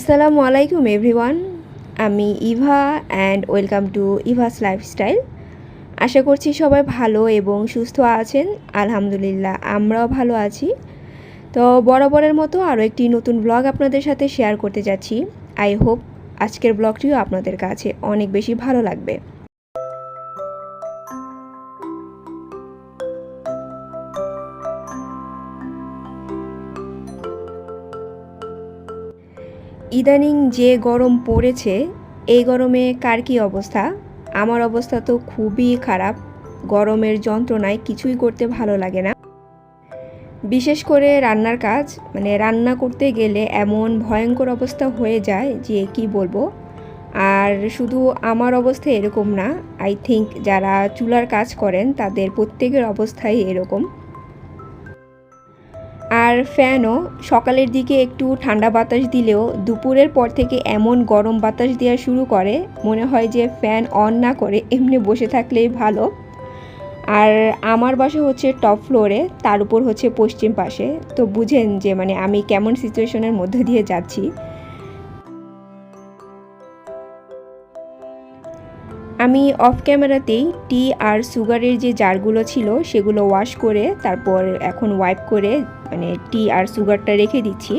আসসালামু আলাইকুম, এভরিওয়ান। আমি Eva and welcome to Eva's lifestyle আশা করছি সবাই ভালো এবং সুস্থ আছেন। আলহামদুলিল্লাহ, আমরাও ভালো আছি। তো বরাবরের মতো আরও একটি নতুন ব্লগ আপনাদের সাথে শেয়ার করতে যাচ্ছি। আই হোপ আজকের ব্লগটিও আপনাদের কাছে অনেক বেশি ভালো লাগবে। ইদানিং যে গরম পড়েছে, এই গরমে কার কী অবস্থা? আমার অবস্থা তো খুবই খারাপ। গরমের যন্ত্রণায় কিছুই করতে ভালো লাগে না। বিশেষ করে রান্নার কাজ মানে রান্না করতে গেলে এমন ভয়ঙ্কর অবস্থা হয়ে যায় যে কি বলব? আর শুধু আমার অবস্থা এরকম না আই থিঙ্ক যারা চুলার কাজ করেন, তাদের প্রত্যেকের অবস্থাই এরকম। আর ফ্যানও সকালের দিকে একটু ঠান্ডা বাতাস দিলেও দুপুরের পর থেকে এমন গরম বাতাস দেওয়া শুরু করে, মনে হয় যে ফ্যান অন না করে এমনি বসে থাকলেই ভালো। আর আমার বাসা হচ্ছে টপ ফ্লোরে, তার উপর হচ্ছে পশ্চিম পাশে। তো বুঝেন যে মানে আমি কেমন সিচুয়েশনের মধ্যে দিয়ে যাচ্ছি। আমি অফ ক্যামেরাতেই টি আর সুগারের যে জারগুলো ছিল, সেগুলো ওয়াশ করে তারপর এখন ওয়াইপ করে মানে টি আর সুগারটা রেখে দিচ্ছি।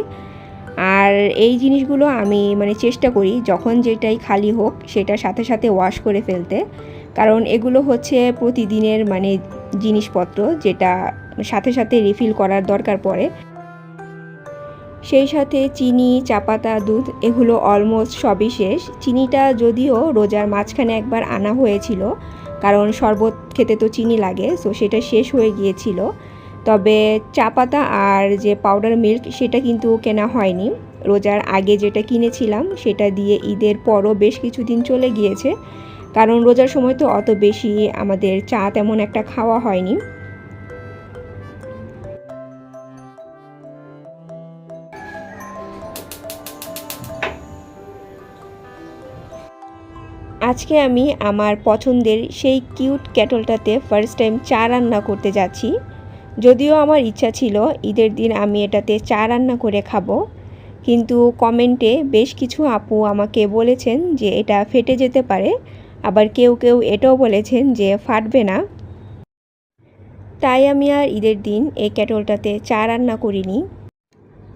আর এই জিনিসগুলো আমি মানে চেষ্টা করি যখন যেটাই খালি হোক, সেটা সাথে সাথে ওয়াশ করে ফেলতে। কারণ এগুলো হচ্ছে প্রতিদিনের মানে জিনিসপত্র যেটা সাথে সাথে রিফিল করার দরকার পড়ে। সেই সাথে চিনি, চাপাতা, দুধ, এগুলো অলমোস্ট সবই শেষ। চিনিটা যদিও রোজার মাঝখানে একবার আনা হয়েছিল, কারণ শরবত খেতে তো চিনি লাগে সো সেটা শেষ হয়ে গিয়েছিল। তবে চা পাতা আর যে পাউডার মিল্ক সেটা কিন্তু কেনা হয়নি। রোজার আগে যেটা কিনেছিলাম, সেটা দিয়ে ঈদের পরও বেশ কিছুদিন চলে গিয়েছে। কারণ রোজার সময় তো অত বেশি আমাদের চা তেমন একটা খাওয়া হয়নি। আজকে আমি আমার পছন্দের সেই কিউট ক্যাটলটাতে ফার্স্ট টাইম চা রান্না করতে যাচ্ছি। যদিও আমার ইচ্ছা ছিল ঈদের দিন আমি এটাতে চা রান্না করে খাব, কিন্তু কমেন্টে বেশ কিছু আপু আমাকে বলেছেন যে এটা ফেটে যেতে পারে, আবার কেউ কেউ এটাও বলেছেন যে ফাটবে না। তাই আমি আর ঈদের দিন এই ক্যাটলটাতে চা রান্না করিনি।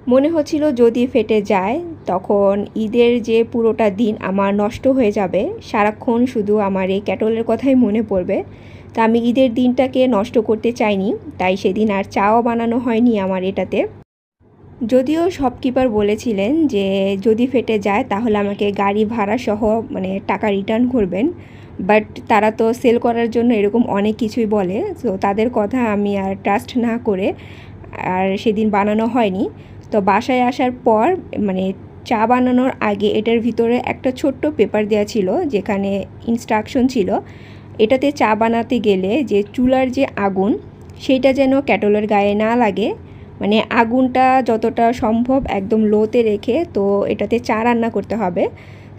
মনে হচ্ছিল যদি ফেটে যায়, তখন ঈদের যে পুরোটা দিন আমার নষ্ট হয়ে যাবে। সারাক্ষণ শুধু আমার এই ক্যাটলের কথাই মনে পড়বে। তা আমি ঈদের দিনটাকে নষ্ট করতে চাইনি, তাই সেদিন আর চাও বানানো হয়নি আমার এটাতে। যদিও শপকিপার বলেছিলেন যে, যদি ফেটে যায় তাহলে আমাকে গাড়ি ভাড়া সহ মানে টাকা রিটার্ন করবেন। বাট তারা তো সেল করার জন্য এরকম অনেক কিছুই বলে, তো তাদের কথা আমি আর ট্রাস্ট না করে আর সেদিন বানানো হয়নি। তো বাসায় আসার পর মানে চা বানানোর আগে এটার ভিতরে একটা ছোট্ট পেপার দেওয়া ছিল, যেখানে ইনস্ট্রাকশন ছিল। এটাতে চা বানাতে গেলে যে চুলার যে আগুন, সেটা যেন ক্যাটলের গায়ে না লাগে। মানে আগুনটা যতটা সম্ভব একদম লোতে রেখে তো এটাতে চা রান্না করতে হবে।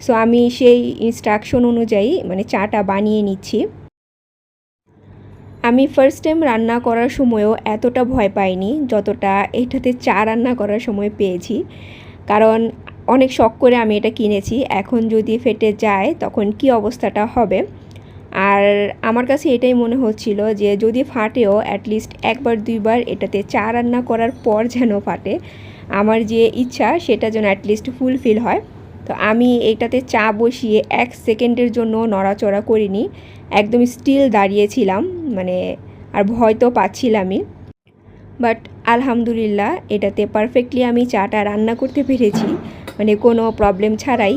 সো আমি সেই ইনস্ট্রাকশন অনুযায়ী মানে চাটা বানিয়ে নিচ্ছি। আমি ফার্স্ট টাইম রান্না করার সময়ও এতটা ভয় পাইনি যতটা এটাতে চা রান্না করার সময় পেয়েছি। কারণ অনেক শখ করে আমি এটা কিনেছি। এখন যদি ফেটে যায় তখন কি অবস্থাটা হবে? আর আমার কাছে এটাই মনে হচ্ছিল যে যদি ফাটেও অ্যাটলিস্ট একবার, দুইবার এটাতে চা রান্না করার পর যেন ফাটে, আমার যে ইচ্ছা সেটা যেন অ্যাটলিস্ট ফুলফিল হয়। তো আমি এটাতে চা বসিয়ে এক সেকেন্ডের জন্য নড়াচড়া করিনি, একদম স্টিল দাঁড়িয়েছিলাম মানে আর ভয় তো পাচ্ছিলামই। বাট আলহামদুলিল্লাহ এটাতে পারফেক্টলি আমি চাটা রান্না করতে পেরেছি মানে কোনো প্রবলেম ছাড়াই।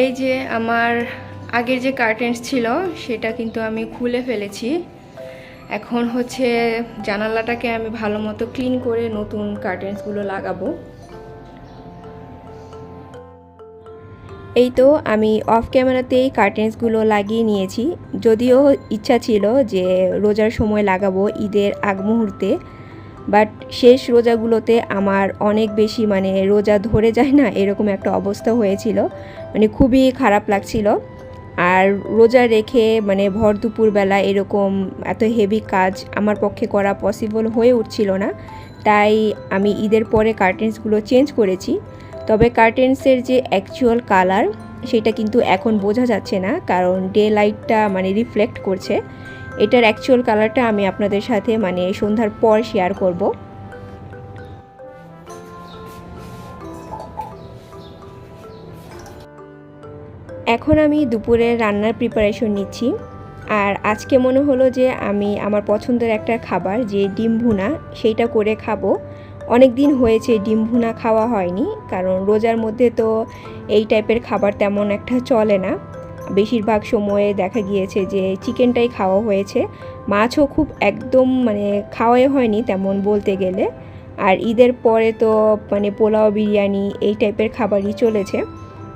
এই যে আমার আগের যে কার্টেন্স ছিল, সেটা কিন্তু আমি খুলে ফেলেছি। এখন হচ্ছে জানালাটাকে আমি ভালো মতো ক্লিন করে নতুন কার্টেন্সগুলো লাগাবো। এই তো আমি অফ ক্যামেরাতেই কার্টেন্সগুলো লাগিয়ে নিয়েছি। যদিও ইচ্ছা ছিল যে রোজার সময় লাগাবো ঈদের আগ মুহূর্তে। বাট শেষ রোজাগুলোতে আমার অনেক বেশি মানে রোজা ধরে যায় না, এরকম একটা অবস্থা হয়েছিল। মানে খুবই খারাপ লাগছিল। আর রোজা রেখে মানে ভর দুপুরবেলা এরকম এত হেভি কাজ আমার পক্ষে করা পসিবল হয়ে উঠছিল না। তাই আমি ঈদের পরে কার্টেন্সগুলো চেঞ্জ করেছি। তবে কার্টেন্সের যে অ্যাকচুয়াল কালার সেটা কিন্তু এখন বোঝা যাচ্ছে না। কারণ ডে লাইটটা মানে রিফ্লেক্ট করছে। এটার অ্যাকচুয়াল কালারটা আমি আপনাদের সাথে মানে সন্ধ্যার পর শেয়ার করব। এখন আমি দুপুরে রান্নার প্রিপারেশন নিচ্ছি। আর আজকে মনে হলো যে আমি আমার পছন্দের একটা খাবার, যে ডিম ভুনা, সেইটা করে খাব। অনেক দিন হয়েছে ডিম ভুনা খাওয়া হয়নি, কারণ রোজার মধ্যে তো এই টাইপের খাবার তেমন একটা চলে না। বেশিরভাগ সময়ে দেখা গিয়েছে যে চিকেনটাই খাওয়া হয়েছে। মাছও খুব একদম মানে খাওয়াই হয়নি তেমন বলতে গেলে। আর ঈদের পরে তো মানে পোলাও, বিরিয়ানি এই টাইপের খাবারই চলেছে।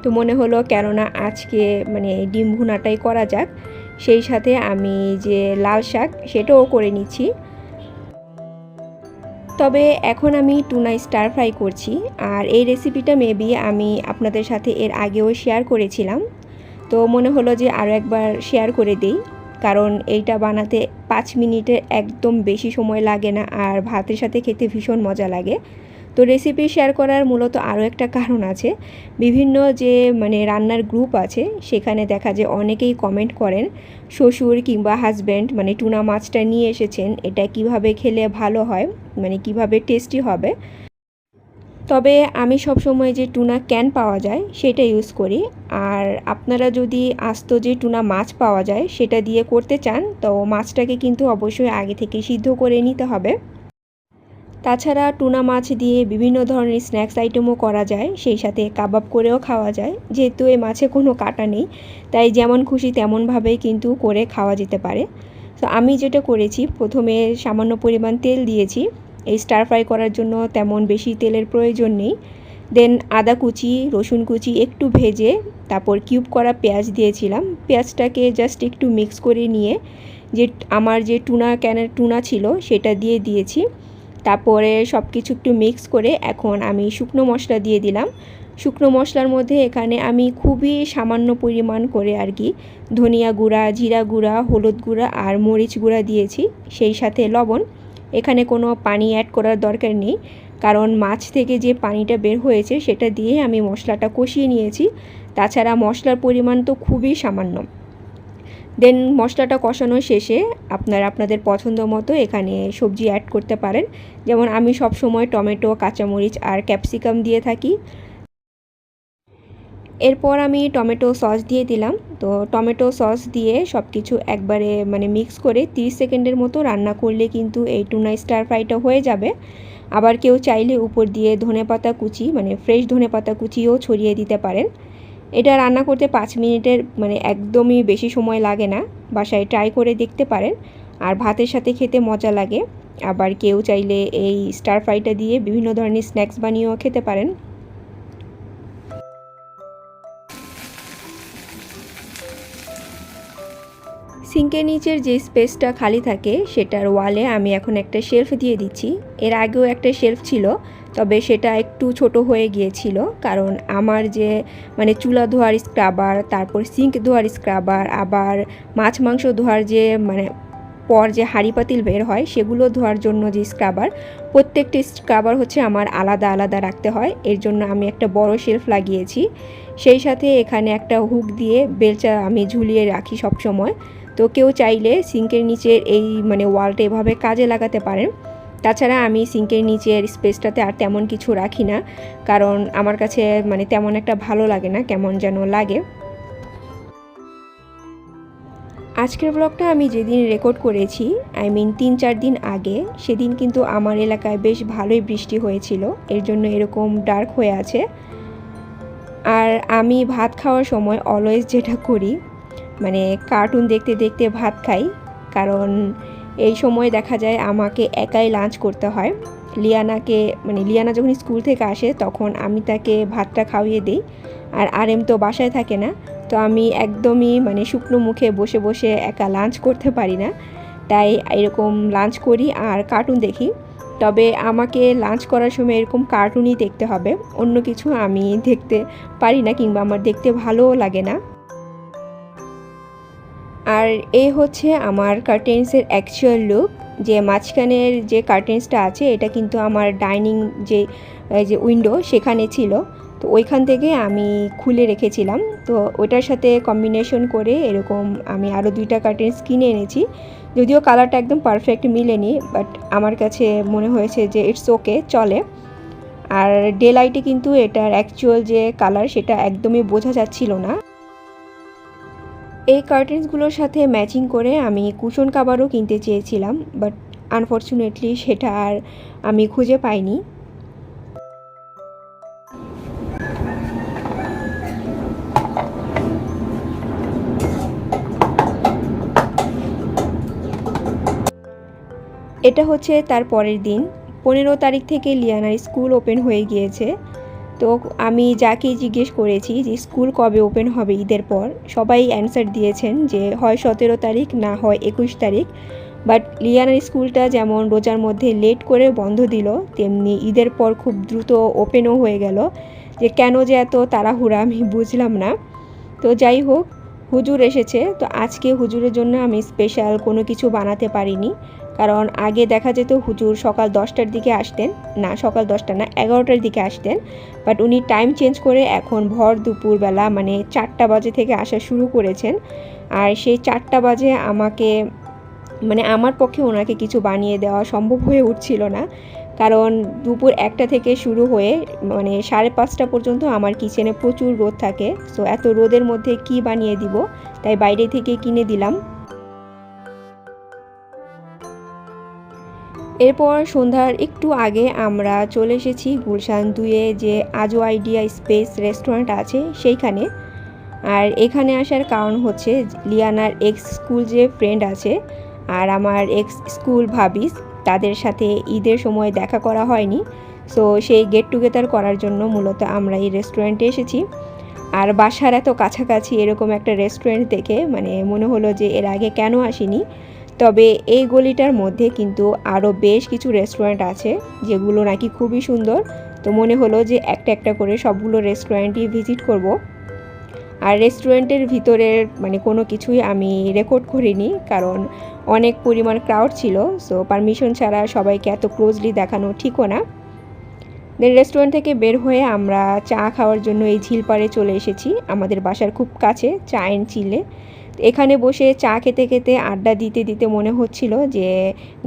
তো মনে হলো কেননা আজকে মানে ডিম ভুনাটাই করা যাক। সেই সাথে আমি যে লাল শাক সেটাও করে নিচ্ছি। তবে এখন আমি টুনা স্টার ফ্রাই করছি। আর এই রেসিপিটা মেবি আমি আপনাদের সাথে এর আগেও শেয়ার করেছিলাম। তো মনে হলো যে আরও একবার শেয়ার করে দেই। কারণ এইটা বানাতে পাঁচ মিনিটের একদম বেশি সময় লাগে না আর ভাতের সাথে খেতে ভীষণ মজা লাগে। তো রেসিপি শেয়ার করার মূলত আরও একটা কারণ আছে। বিভিন্ন যে মানে রান্নার গ্রুপ আছে, সেখানে দেখা যায় অনেকেই কমেন্ট করেন, শ্বশুর কিংবা হাজব্যান্ড মানে টুনা মাছটা নিয়ে এসেছেন, এটা কীভাবে খেলে ভালো হয়? মানে কীভাবে টেস্টি হবে? তবে আমি সবসময় যে টুনা ক্যান পাওয়া যায় সেটা ইউজ করি। আর আপনারা যদি আস্ত যে টুনা মাছ পাওয়া যায় সেটা দিয়ে করতে চান, তো মাছটাকে কিন্তু অবশ্যই আগে থেকে সিদ্ধ করে নিতে হবে। তাছাড়া টুনা মাছ দিয়ে বিভিন্ন ধরনের স্ন্যাক্স আইটেমও করা যায়, সেই সাথে কাবাব করেও খাওয়া যায়। যেহেতু এই মাছে কোনো কাটা নেই, তাই যেমন খুশি তেমনভাবেই কিন্তু করে খাওয়া যেতে পারে। তো আমি যেটা করেছি, প্রথমে সামান্য পরিমাণ তেল দিয়েছি। এই স্টার ফ্রাই করার জন্য তেমন বেশি তেলের প্রয়োজন নেই। দেন আদা কুচি, রসুন কুচি একটু ভেজে তারপর কিউব করা পেঁয়াজ দিয়েছিলাম। পেঁয়াজটাকে জাস্ট একটু মিক্স করে নিয়ে যে আমার যে টুনা ক্যানের টুনা ছিল সেটা দিয়ে দিয়েছি। তারপরে সব কিছু একটু মিক্স করে এখন আমি শুকনো মশলা দিয়ে দিলাম। শুকনো মশলার মধ্যে এখানে আমি খুবই সামান্য পরিমাণ করে আর কি ধনিয়া গুঁড়া, জিরা গুঁড়া, হলুদ গুঁড়া আর মরিচ গুঁড়া দিয়েছি। সেই সাথে লবণ। এখানে কোনো পানি অ্যাড করার দরকার নেই। কারণ মাছ থেকে যে পানিটা বের হয়েছে, সেটা দিয়ে আমি মশলাটা কষিয়ে নিয়েছি। তাছাড়া মশলার পরিমাণ তো খুবই সামান্য। দেন মশলাটা কষানো শেষে আপনারা আপনাদের পছন্দ মতো এখানে সবজি অ্যাড করতে পারেন। যেমন আমি সব সময় টমেটো, কাঁচামরিচ আর ক্যাপসিকাম দিয়ে থাকি। এরপর আমি টমেটো সস দিয়ে দিলাম। তো টমেটো সস দিয়ে সব কিছু একবারে মানে মিক্স করে 30 সেকেন্ডের মতো রান্না করলে কিন্তু এই টুনা স্টার ফ্রাইটা হয়ে যাবে। আবার কেউ চাইলে উপর দিয়ে ধনে পাতা কুচি মানে ফ্রেশ ধনে পাতা কুচিও ছড়িয়ে দিতে পারেন। এটা রান্না করতে পাঁচ মিনিটের মানে একদমই বেশি সময় লাগে না, বাসায় ট্রাই করে দেখতে পারেন। আর ভাতের সাথে খেতে মজা লাগে। আবার কেউ চাইলে এই স্টার ফ্রাইটা দিয়ে বিভিন্ন ধরনের স্ন্যাক্স বানিয়েও খেতে পারেন। সিঙ্কের নিচের যে স্পেসটা খালি থাকে, সেটার ওয়ালে আমি এখন একটা শেলফ দিয়ে দিচ্ছি। এর আগেও একটা শেলফ ছিল, তবে সেটা একটু ছোট হয়ে গিয়েছিল, কারণ আমার যে মানে চুলা ধোয়ার স্ক্রাবার, তারপর সিঙ্ক ধোয়ার স্ক্রাবার, আবার মাছ মাংস ধোয়ার যে মানে পর যে হাঁড়ি পাতিল বের হয়, সেগুলো ধোয়ার জন্য যে স্ক্রাবার, প্রত্যেকটি স্ক্রাবার হচ্ছে আমার আলাদা আলাদা রাখতে হয়। এর জন্য আমি একটা বড় শেলফ লাগিয়েছি। সেই সাথে এখানে একটা হুক দিয়ে বেলচা আমি ঝুলিয়ে রাখি সব সময় তো কেউ চাইলে সিঙ্কের নিচের এই মানে ওয়ালটা এভাবে কাজে লাগাতে পারেন। তাছাড়া আমি সিঙ্কের নিচের স্পেসটাতে আর তেমন কিছু রাখি না, কারণ আমার কাছে মানে তেমন একটা ভালো লাগে না, কেমন যেন লাগে। আজকের ব্লগটা আমি যেদিন রেকর্ড করেছি আই মিন তিন চার দিন আগে, সেদিন কিন্তু আমার এলাকায় বেশ ভালোই বৃষ্টি হয়েছিল, এর জন্য এরকম ডার্ক হয়ে আছে। আর আমি ভাত খাওয়ার সময় অলওয়েজ যেটা করি মানে কার্টুন দেখতে দেখতে ভাত খাই। কারণ এই সময় দেখা যায় আমাকে একাই লাঞ্চ করতে হয়। লিয়ানাকে মানে লিয়ানা যখন স্কুল থেকে আসে তখন আমি তাকে ভাতটা খাওয়িয়ে দিই। আর আর এম তো বাসায় থাকে না, তো আমি একদমই মানে শুকনো মুখে বসে বসে একা লাঞ্চ করতে পারি না। তাই এরকম লাঞ্চ করি আর কার্টুন দেখি। তবে আমাকে লাঞ্চ করার সময় এরকম কার্টুনই দেখতে হবে। অন্য কিছু আমি দেখতে পারি না কিংবা আমার দেখতে ভালোও লাগে না। আর এই হচ্ছে আমার কার্টেন্সের অ্যাকচুয়াল লুক যে মাঝখানের যে কার্টেন্সটা আছে, এটা কিন্তু আমার ডাইনিং যে যে উইন্ডো সেখানে ছিল। তো ওইখান থেকে আমি খুলে রেখেছিলাম। তো ওটার সাথে কম্বিনেশন করে এরকম আমি আরও দুইটা কার্টেন্স কিনে এনেছি। যদিও কালারটা একদম পারফেক্ট মিলেনি বাট আমার কাছে মনে হয়েছে যে ইটস ওকে চলে। আর ডে লাইটে কিন্তু এটার অ্যাকচুয়াল যে কালার সেটা একদমই বোঝা যাচ্ছিল না। এই কার্টেন্সগুলোর সাথে ম্যাচিং করে আমি কুশন কাবারও কিনতে চেয়েছিলাম বাট আনফর্চুনেটলি সেটা আর আমি খুঁজে পাইনি। এটা হচ্ছে তার পরের দিন। পনেরো তারিখ থেকে লিয়ানার স্কুল ওপেন হয়ে গিয়েছে। তো আমি যাকে জিজ্ঞেস করেছি যে স্কুল কবে ওপেন হবে ঈদের পর, সবাই অ্যান্সার দিয়েছেন যে হয় সতেরো তারিখ না হয় একুশ তারিখ। বাট লিয়ানার স্কুলটা যেমন রোজার মধ্যে লেট করে বন্ধ দিল, তেমনি ঈদের পর খুব দ্রুত ওপেনও হয়ে গেল। যে কেন যে এত তাড়াহুড়া আমি বুঝলাম না। তো যাই হোক, হুজুর এসেছে। তো আজকে হুজুরের জন্য আমি স্পেশাল কোনো কিছু বানাতে পারিনি। কারণ আগে দেখা যেত হুজুর সকাল দশটার দিকে আসতেন, না সকাল দশটা না, এগারোটার দিকে আসতেন। বাট উনি টাইম চেঞ্জ করে এখন ভর দুপুরবেলা মানে চারটা বাজে থেকে আসা শুরু করেছেন। আর সেই চারটা বাজে আমাকে মানে আমার পক্ষে ওনাকে কিছু বানিয়ে দেওয়া সম্ভব হয়ে উঠছিল না। কারণ দুপুর একটা থেকে শুরু হয়ে মানে সাড়ে পাঁচটা পর্যন্ত আমার কিচেনে প্রচুর রোদ থাকে। সো এত রোদের মধ্যে কি বানিয়ে দিব? তাই বাইরে থেকে কিনে দিলাম। এরপর সন্ধ্যার একটু আগে আমরা চলে এসেছি গুলশান দুয়ে যে আজো আইডিয়া স্পেস রেস্টুরেন্ট আছে সেইখানে। আর এখানে আসার কারণ হচ্ছে লিয়ানার এক্স স্কুল যে ফ্রেন্ড আছে আর আমার এক্স স্কুল ভাবিস, তাদের সাথে ঈদের সময় দেখা করা হয়নি। সো সেই গেট টুগেদার করার জন্য মূলত আমরা এই রেস্টুরেন্টে এসেছি। আর বাসার এত কাছাকাছি এরকম একটা রেস্টুরেন্ট দেখে মানে মনে হলো যে এর আগে কেন আসিনি। তবে এই গলিটার মধ্যে কিন্তু আরও বেশ কিছু রেস্টুরেন্ট আছে, যেগুলো নাকি খুবই সুন্দর। তো মনে হলো যে একটা একটা করে সবগুলো রেস্টুরেন্টই ভিজিট করব। আর রেস্টুরেন্টের ভিতরের মানে কোনো কিছুই আমি রেকর্ড করিনি, কারণ অনেক পরিমাণ ক্রাউড ছিল সো পারমিশন ছাড়া সবাইকে এত ক্লোজলি দেখানো ঠিকও না। দেন রেস্টুরেন্ট থেকে বের হয়ে আমরা চা খাওয়ার জন্য এই ঝিলপাড়ে চলে এসেছি, আমাদের বাসার খুব কাছে, চা অ্যান্ড চিলে এখানে বসে চা খেতে খেতে আড্ডা দিতে দিতে মনে হচ্ছিল যে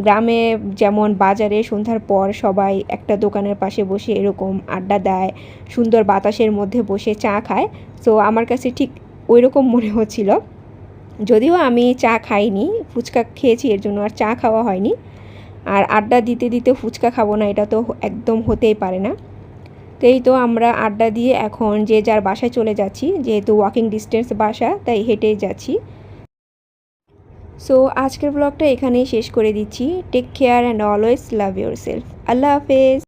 গ্রামে যেমন বাজারে সন্ধ্যার পর সবাই একটা দোকানের পাশে বসে এরকম আড্ডা দেয়, সুন্দর বাতাসের মধ্যে বসে চা খায়। তো আমার কাছে ঠিক ওই রকম মনে হচ্ছিল। যদিও আমি চা খাইনি, ফুচকা খেয়েছি, এর জন্য আর চা খাওয়া হয়নি। আর আড্ডা দিতে দিতে ফুচকা খাব না, এটা তো একদম হতেই পারে না। এই তো আমরা আড্ডা দিয়ে এখন যে যার বাসায় চলে যাচ্ছি, যেহেতু ওয়াকিং ডিস্টেন্স বাসা, তাই হেঁটেই যাচ্ছি। সো আজকের ব্লগটা এখানেই শেষ করে দিচ্ছি। Take care and always love yourself আল্লাহ হাফেজ।